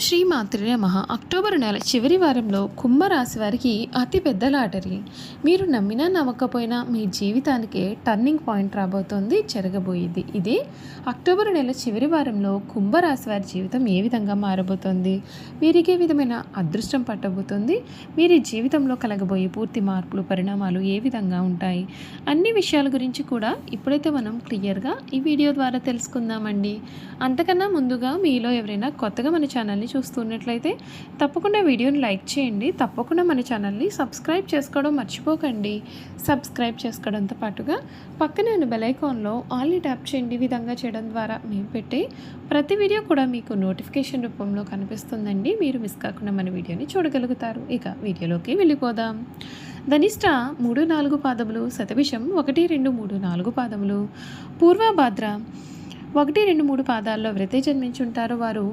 శ్రీ మాతృ నమః. అక్టోబర్ నెల చివరి వారంలో కుంభరాశి వారికి అతి పెద్ద లాటరీ. మీరు నమ్మినా నమ్మకపోయినా మీ జీవితానికే టర్నింగ్ పాయింట్ రాబోతోంది జరగబోయేది ఇది. అక్టోబర్ నెల చివరి వారంలో కుంభరాశి వారి జీవితం ఏ విధంగా మారబోతోంది? వీరికి ఏ విధమైన అదృష్టం పట్టబోతోంది? వీరి జీవితంలో కలగబోయే పూర్తి మార్పులు పరిణామాలు ఏ విధంగా ఉంటాయి? అన్ని విషయాల గురించి కూడా ఇప్పుడైతే మనం క్లియర్గా ఈ వీడియో ద్వారా తెలుసుకుందామండి. అంతకన్నా ముందుగా మీలో ఎవరైనా కొత్తగా మన ఛానల్ని చూస్తున్నట్లయితే తప్పకుండా వీడియోని లైక్ చేయండి. తప్పకుండా మన ఛానల్ని సబ్స్క్రైబ్ చేసుకోవడం మర్చిపోకండి. సబ్స్క్రైబ్ చేసుకోవడంతో పాటుగా పక్కనే ఉన్న బెలైకాన్లో ఆల్ని ట్యాప్ చేయండి. విధంగా చేయడం ద్వారా మేము పెట్టే ప్రతి వీడియో కూడా మీకు నోటిఫికేషన్ రూపంలో కనిపిస్తుందండి. మీరు మిస్ కాకుండా మన వీడియోని చూడగలుగుతారు. ఇక వీడియోలోకి వెళ్ళిపోదాం. ధనిష్ట మూడు నాలుగు పాదములు శతవిషం ఒకటి రెండు మూడు నాలుగు పాదములు పూర్వభాద్ర ఒకటి రెండు మూడు పాదాల్లో ఎవరైతే జన్మించుంటారో. వారు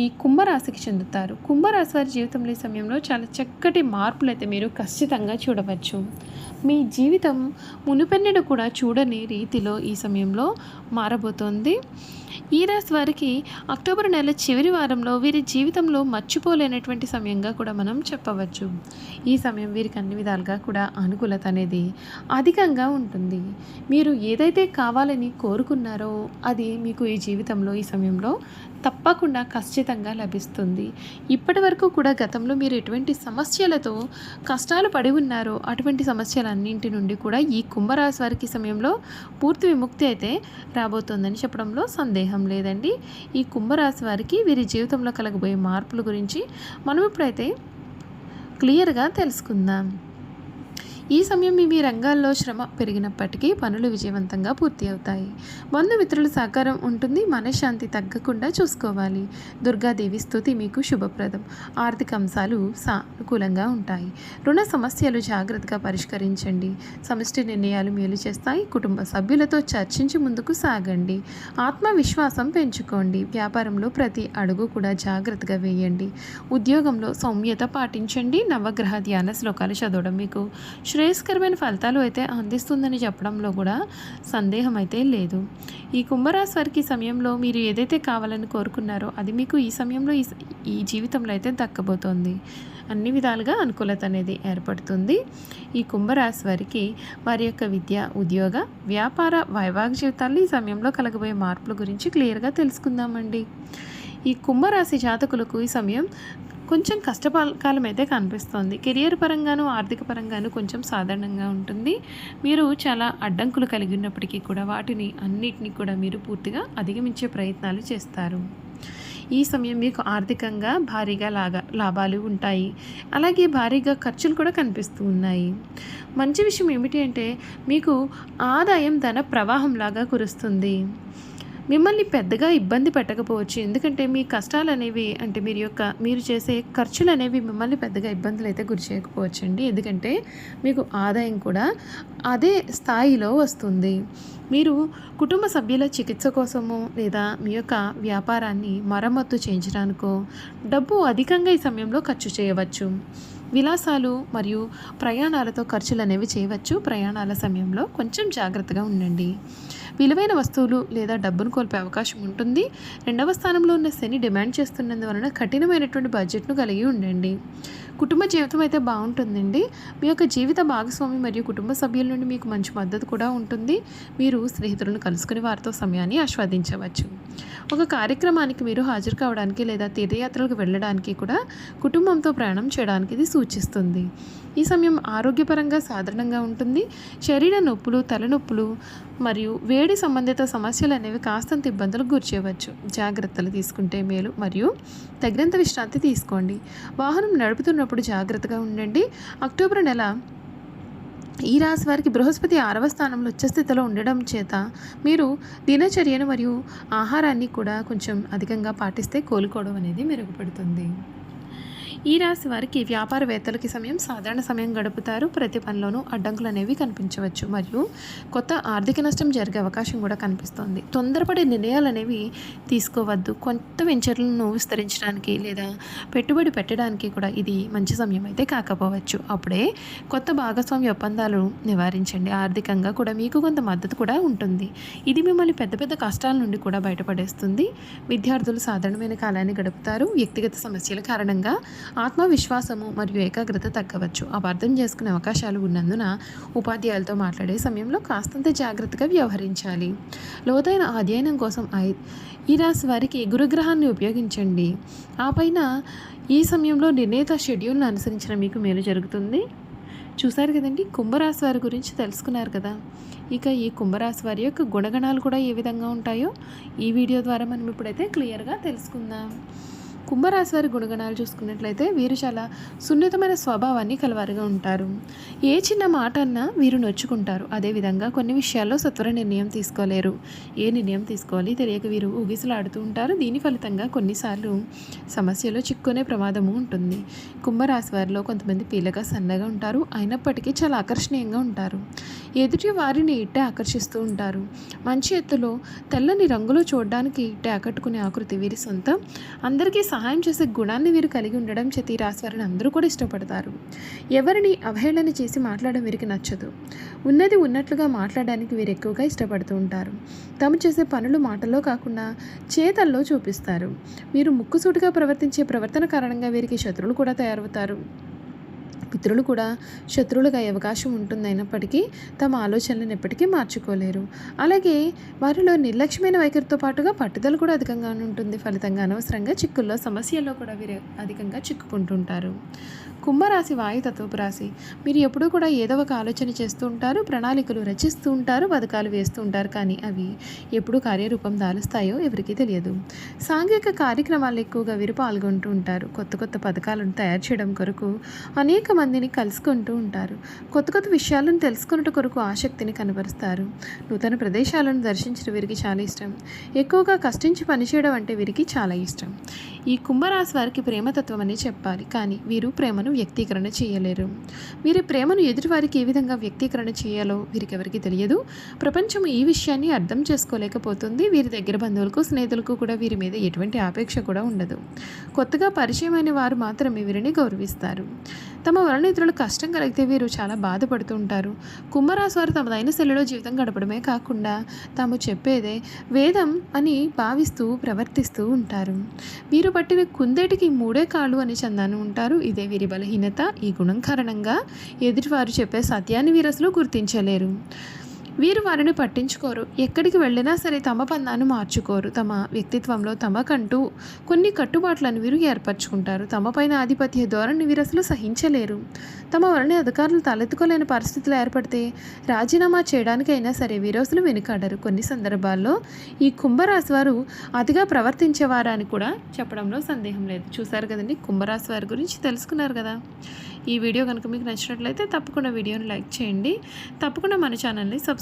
ఈ కుంభరాశికి చెందుతారు. కుంభరాశి వారి జీవితంలో ఈ సమయంలో చాలా చక్కటి మార్పులు అయితే మీరు ఖచ్చితంగా చూడవచ్చు. మీ జీవితం మునుపెన్నడు కూడా చూడని రీతిలో ఈ సమయంలో మారబోతోంది. ఈ రాశి వారికి అక్టోబర్ నెల చివరి వారంలో వీరి జీవితంలో మర్చిపోలేనటువంటి సమయంగా కూడా మనం చెప్పవచ్చు. ఈ సమయం వీరికి అన్ని విధాలుగా కూడా అనుకూలత అనేది అధికంగా ఉంటుంది. మీరు ఏదైతే కావాలని కోరుకున్నారో అది మీకు ఈ జీవితంలో ఈ సమయంలో తప్పకుండా ఖచ్చితంగా ఖచ్చితంగా లభిస్తుంది. ఇప్పటి వరకు కూడా గతంలో మీరు ఎటువంటి సమస్యలతో కష్టాలు పడి ఉన్నారో అటువంటి సమస్యలన్నింటి నుండి కూడా ఈ కుంభరాశి వారికి సమయంలో పూర్తి విముక్తి అయితే రాబోతోందని చెప్పడంలో సందేహం లేదండి. ఈ కుంభరాశి వారికి వీరి జీవితంలో కలగబోయే మార్పుల గురించి మనం ఇప్పుడైతే క్లియర్గా తెలుసుకుందాం. ఈ సమయం మీ రంగాల్లో శ్రమ పెరిగినప్పటికీ పనులు విజయవంతంగా పూర్తి అవుతాయి. బంధుమిత్రుల సహకారం ఉంటుంది. మనశ్శాంతి తగ్గకుండా చూసుకోవాలి. దుర్గాదేవి స్థుతి మీకు శుభప్రదం. ఆర్థిక అంశాలు సానుకూలంగా ఉంటాయి. రుణ సమస్యలు జాగ్రత్తగా పరిష్కరించండి. సమిష్టి నిర్ణయాలు మేలు చేస్తాయి. కుటుంబ సభ్యులతో చర్చించి ముందుకు సాగండి. ఆత్మవిశ్వాసం పెంచుకోండి. వ్యాపారంలో ప్రతి అడుగు కూడా జాగ్రత్తగా వేయండి. ఉద్యోగంలో సౌమ్యత పాటించండి. నవగ్రహ ధ్యాన శ్లోకాలు చదవడం మీకు శ్రేయస్కరమైన ఫలితాలు అయితే అందిస్తుందని చెప్పడంలో కూడా సందేహం అయితే లేదు. ఈ కుంభరాశి వారికి సమయంలో మీరు ఏదైతే కావాలని కోరుకున్నారో అది మీకు ఈ సమయంలో ఈ ఈ జీవితంలో అయితే దక్కబోతోంది. అన్ని విధాలుగా అనుకూలత అనేది ఏర్పడుతుంది. ఈ కుంభరాశి వారికి వారి యొక్క విద్య ఉద్యోగ వ్యాపార వైవాహిక జీవితాల్లో ఈ సమయంలో కలగబోయే మార్పుల గురించి క్లియర్గా తెలుసుకుందామండి. ఈ కుంభరాశి జాతకులకు ఈ సమయం కొంచెం కష్టకాలం అయితే కనిపిస్తోంది. కెరియర్ పరంగాను ఆర్థిక పరంగాను కొంచెం సాధారణంగా ఉంటుంది. మీరు చాలా అడ్డంకులు కలిగి ఉన్నప్పటికీ కూడా వాటిని అన్నిటినీ కూడా మీరు పూర్తిగా అధిగమించే ప్రయత్నాలు చేస్తారు. ఈ సమయం మీకు ఆర్థికంగా భారీగా లాగా లాభాలు ఉంటాయి. అలాగే భారీగా ఖర్చులు కూడా కనిపిస్తూ ఉన్నాయి. మంచి విషయం ఏమిటి అంటే మీకు ఆదాయం ధన ప్రవాహం లాగా కురుస్తుంది. మిమ్మల్ని పెద్దగా ఇబ్బంది పెట్టకపోవచ్చు. ఎందుకంటే మీ కష్టాలు అనేవి అంటే మీరు యొక్క మీరు చేసే ఖర్చులు అనేవి మిమ్మల్ని పెద్దగా ఇబ్బందులు అయితే గురి చేయకపోవచ్చండి. ఎందుకంటే మీకు ఆదాయం కూడా అదే స్థాయిలో వస్తుంది. మీరు కుటుంబ సభ్యుల చికిత్స కోసము లేదా మీ యొక్క వ్యాపారాన్ని మరమ్మత్తు చేయించడానికో డబ్బు అధికంగా ఈ సమయంలో ఖర్చు చేయవచ్చు. విలాసాలు మరియు ప్రయాణాలతో ఖర్చులు అనేవి చేయవచ్చు. ప్రయాణాల సమయంలో కొంచెం జాగ్రత్తగా ఉండండి. విలువైన వస్తువులు లేదా డబ్బును కోల్పే అవకాశం ఉంటుంది. రెండవ స్థానంలో ఉన్న శని డిమాండ్ చేస్తున్నందువలన కఠినమైనటువంటి బడ్జెట్ను కలిగి ఉండండి. కుటుంబ జీవితం అయితే బాగుంటుందండి. మీ యొక్క జీవిత భాగస్వామి మరియు కుటుంబ సభ్యుల నుండి మీకు మంచి మద్దతు కూడా ఉంటుంది. మీరు స్నేహితులను కలుసుకుని వారితో సమయాన్ని ఆస్వాదించవచ్చు. ఒక కార్యక్రమానికి మీరు హాజరు కావడానికి లేదా తీర్థయాత్రలకు వెళ్ళడానికి కూడా కుటుంబంతో ప్రయాణం చేయడానికి ఇది సూచిస్తుంది. ఈ సమయం ఆరోగ్యపరంగా సాధారణంగా ఉంటుంది. శరీర నొప్పులు తలనొప్పులు మరియు వేడి సంబంధిత సమస్యలు అనేవి కాస్తంత ఇబ్బందులకు గురిచేయవచ్చు జాగ్రత్తలు తీసుకుంటే మేలు. మరియు తగినంత విశ్రాంతి తీసుకోండి. వాహనం నడుపుతున్నప్పుడు జాగ్రత్తగా ఉండండి. అక్టోబర్ నెల ఈ రాశి వారికి బృహస్పతి ఆరవ స్థానంలో ఉచ్చస్థితిలో ఉండడం చేత మీరు దినచర్యను మరియు ఆహారాన్ని కూడా కొంచెం అధికంగా పాటిస్తే కోలుకోవడం అనేది మెరుగుపడుతుంది. ఈ రాశి వారికి వ్యాపారవేత్తలకి సమయం సాధారణ సమయం గడుపుతారు. ప్రతి పనిలోనూ అడ్డంకులు అనేవి కనిపించవచ్చు. మరియు కొత్త ఆర్థిక నష్టం జరిగే అవకాశం కూడా కనిపిస్తోంది. తొందరపడే నిర్ణయాలు అనేవి తీసుకోవద్దు. కొత్త వెంచర్లను విస్తరించడానికి లేదా పెట్టుబడి పెట్టడానికి కూడా ఇది మంచి సమయం అయితే కాకపోవచ్చు. అప్పుడే కొత్త భాగస్వామ్య ఒప్పందాలు నివారించండి. ఆర్థికంగా కూడా మీకు కొంత మద్దతు కూడా ఉంటుంది. ఇది మిమ్మల్ని పెద్ద పెద్ద కష్టాల నుండి కూడా బయటపడేస్తుంది. విద్యార్థులు సాధారణమైన కాలాన్ని గడుపుతారు. వ్యక్తిగత సమస్యల కారణంగా ఆత్మవిశ్వాసము మరియు ఏకాగ్రత తగ్గవచ్చు. అపార్థం చేసుకునే అవకాశాలు ఉన్నందున ఉపాధ్యాయులతో మాట్లాడే సమయంలో కాస్తంత జాగ్రత్తగా వ్యవహరించాలి. లోతైన అధ్యయనం కోసం ఐ- ఈ రాశి వారికి గురుగ్రహాన్ని ఉపయోగించండి. ఆ పైన ఈ సమయంలో నిర్ణీత షెడ్యూల్ను అనుసరించిన మీకు మేలు జరుగుతుంది. చూశారు కదండి? కుంభరాశి వారి గురించి తెలుసుకున్నారు కదా. ఇక ఈ కుంభరాశి వారి యొక్క గుణగణాలు కూడా ఏ విధంగా ఉంటాయో ఈ వీడియో ద్వారా మనం ఇప్పుడైతే క్లియర్గా తెలుసుకుందాం. కుంభరాశి వారి గుణగణాలు చూసుకున్నట్లయితే వీరు చాలా సున్నితమైన స్వభావాన్ని కలవారుగా ఉంటారు. ఏ చిన్న మాట అన్నా వీరు నొచ్చుకుంటారు. అదేవిధంగా కొన్ని విషయాల్లో సత్వర నిర్ణయం తీసుకోలేరు. ఏ నిర్ణయం తీసుకోవాలి తెలియక వీరు ఊగిసలాడుతూ ఉంటారు. దీని ఫలితంగా కొన్నిసార్లు సమస్యలో చిక్కునే ప్రమాదము ఉంటుంది. కుంభరాశి వారిలో కొంతమంది పీలగా సన్నగా ఉంటారు. అయినప్పటికీ చాలా ఆకర్షణీయంగా ఉంటారు. ఎదుటి వారిని ఇట్టే ఆకర్షిస్తూ ఉంటారు. మంచి ఎత్తులో తెల్లని రంగులో చూడడానికి ఇట్టే ఆకట్టుకునే ఆకృతి వీరి సొంతం. అందరికీ సహాయం చేసే గుణాన్ని వీరు కలిగి ఉండడం చేత రాశి వారిని అందరూ కూడా ఇష్టపడతారు. ఎవరిని అవహేళన చేసి మాట్లాడడం వీరికి నచ్చదు. ఉన్నది ఉన్నట్లుగా మాట్లాడడానికి వీరు ఎక్కువగా ఇష్టపడుతూ ఉంటారు. తాము చేసే పనులు మాటల్లో కాకుండా చేతల్లో చూపిస్తారు. వీరు ముక్కుసూటిగా ప్రవర్తించే ప్రవర్తన కారణంగా వీరికి శత్రువులు కూడా తయారవుతారు. మిత్రులు కూడా శత్రువులుగా అయ్యే అవకాశం ఉంటుందైనప్పటికీ తమ ఆలోచనలను ఎప్పటికీ మార్చుకోలేరు. అలాగే వారిలో నిర్లక్ష్యమైన వైఖరితో పాటుగా పట్టుదల కూడా అధికంగా ఉంటుంది. ఫలితంగా అనవసరంగా చిక్కుల్లో సమస్యల్లో కూడా వీరు అధికంగా చిక్కుకుంటుంటారు. కుంభరాశి వాయుతత్వపు రాశి మీరు ఎప్పుడూ కూడా ఏదో ఒక ఆలోచన చేస్తూ ఉంటారు ప్రణాళికలు రచిస్తూ ఉంటారు పథకాలు వేస్తూ ఉంటారు. కానీ అవి ఎప్పుడు కార్యరూపం దాలుస్తాయో ఎవరికీ తెలియదు. సాంఘిక కార్యక్రమాలు ఎక్కువగా వీరు పాల్గొంటూ ఉంటారు. కొత్త కొత్త పథకాలను తయారు చేయడం కొరకు అనేక అనేక మందిని కలుసుకుంటూ ఉంటారు. కొత్త కొత్త విషయాలను తెలుసుకున్నట కొరకు ఆసక్తిని కనబరుస్తారు. నూతన ప్రదేశాలను దర్శించడం వీరికి చాలా ఇష్టం. ఎక్కువగా కష్టించి పనిచేయడం అంటే వీరికి చాలా ఇష్టం. ఈ కుంభరాశి వారికి ప్రేమతత్వం అని చెప్పాలి. కానీ వీరు ప్రేమను వ్యక్తీకరణ చేయలేరు. వీరి ప్రేమను ఎదుటివారికి ఏ విధంగా వ్యక్తీకరణ చేయాలో వీరికి ఎవరికి తెలియదు. ప్రపంచం ఈ విషయాన్ని అర్థం చేసుకోలేకపోతుంది. వీరి దగ్గర బంధువులకు స్నేహితులకు కూడా వీరి మీద ఎటువంటి ఆపేక్ష కూడా ఉండదు. కొత్తగా పరిచయమైన వారు మాత్రమే వీరిని గౌరవిస్తారు. తమ వలన ఇతరులకు కష్టం కలిగితే వీరు చాలా బాధపడుతూ ఉంటారు. కుంభరాశి వారు తమదైన శైలిలో జీవితం గడపడమే కాకుండా తాము చెప్పేదే వేదం అని భావిస్తూ ప్రవర్తిస్తూ ఉంటారు. వీరు పట్టిన కుందేటికి మూడే కాళ్ళు అని చందాను ఉంటారు. ఇదే వీరి బలహీనత. ఈ గుణం కారణంగా ఎదుటివారు చెప్పే సత్యాన్ని వీరు అసలు గుర్తించలేరు. వీరు వారిని పట్టించుకోరు. ఎక్కడికి వెళ్ళినా సరే తమ పందాను మార్చుకోరు. తమ వ్యక్తిత్వంలో తమకంటూ కొన్ని కట్టుబాట్లను వీరు ఏర్పరచుకుంటారు. తమపైన ఆధిపత్య ధోరణి వీరు అసలు సహించలేరు. తమ వలన అధికారులు తలెత్తుకోలేని పరిస్థితులు ఏర్పడితే రాజీనామా చేయడానికైనా సరే వీరు వెనుకాడరు. కొన్ని సందర్భాల్లో ఈ కుంభరాశి వారు అతిగా ప్రవర్తించేవారని కూడా చెప్పడంలో సందేహం లేదు. చూసారు కదండి? కుంభరాశి వారి గురించి తెలుసుకున్నారు కదా? ఈ వీడియో కనుక మీకు నచ్చినట్లయితే తప్పకుండా వీడియోని లైక్ చేయండి. తప్పకుండా మన ఛానల్ని సబ్స్క్రైబ్